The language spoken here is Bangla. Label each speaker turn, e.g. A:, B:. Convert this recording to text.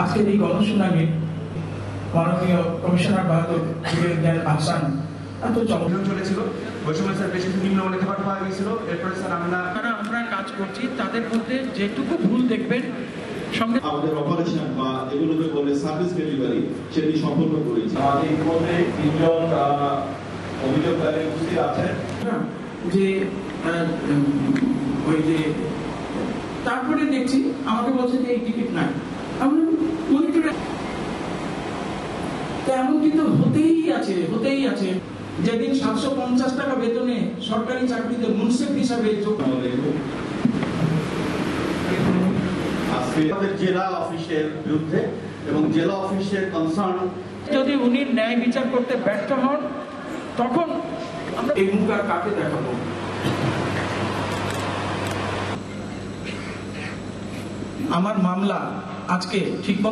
A: আজকের এই গণশুনানি মাননীয় কমিশনার বাহাদুর জ্ঞান আহসান এত চমৎকার।
B: চলেছিল। ওই সময় স্যার বেশ নিম্নমানের খাবার পাওয়া গেছিল এরপরে স্যার আমরা
A: আমরা কাজ করছি। তাদের মধ্যে যেটুকু ভুল দেখবেন সঙ্গে
C: আমাদের অপারেশন বা এগুলোকে বলে সার্ভিস ডেলিভারি সেটি সম্পন্ন করেছি।
D: আমাদের ইতিমধ্যে তিনজন অভিযোগকারী উপস্থিত আছেন।
A: যে ওই যে তারপরে দেখছি আমাকে বলছে যে এই টিকিট নাই। এমন কিন্তু হতেই আছে হতেই আছে। যেদিন সাতশো পঞ্চাশ টাকা বেতনে সরকারি চাকরিতে মুন্সিফ হিসাবে যোগ
C: জেলা অফিসের বিরুদ্ধে এবং জেলা অফিসের কনসার্ন
A: যদি উনি ন্যায় বিচার করতে ব্যর্থ হন তখন আমরা এই মুখ আর কাকে দেখাবো? আমার মামলা আজকে ঠিকমতো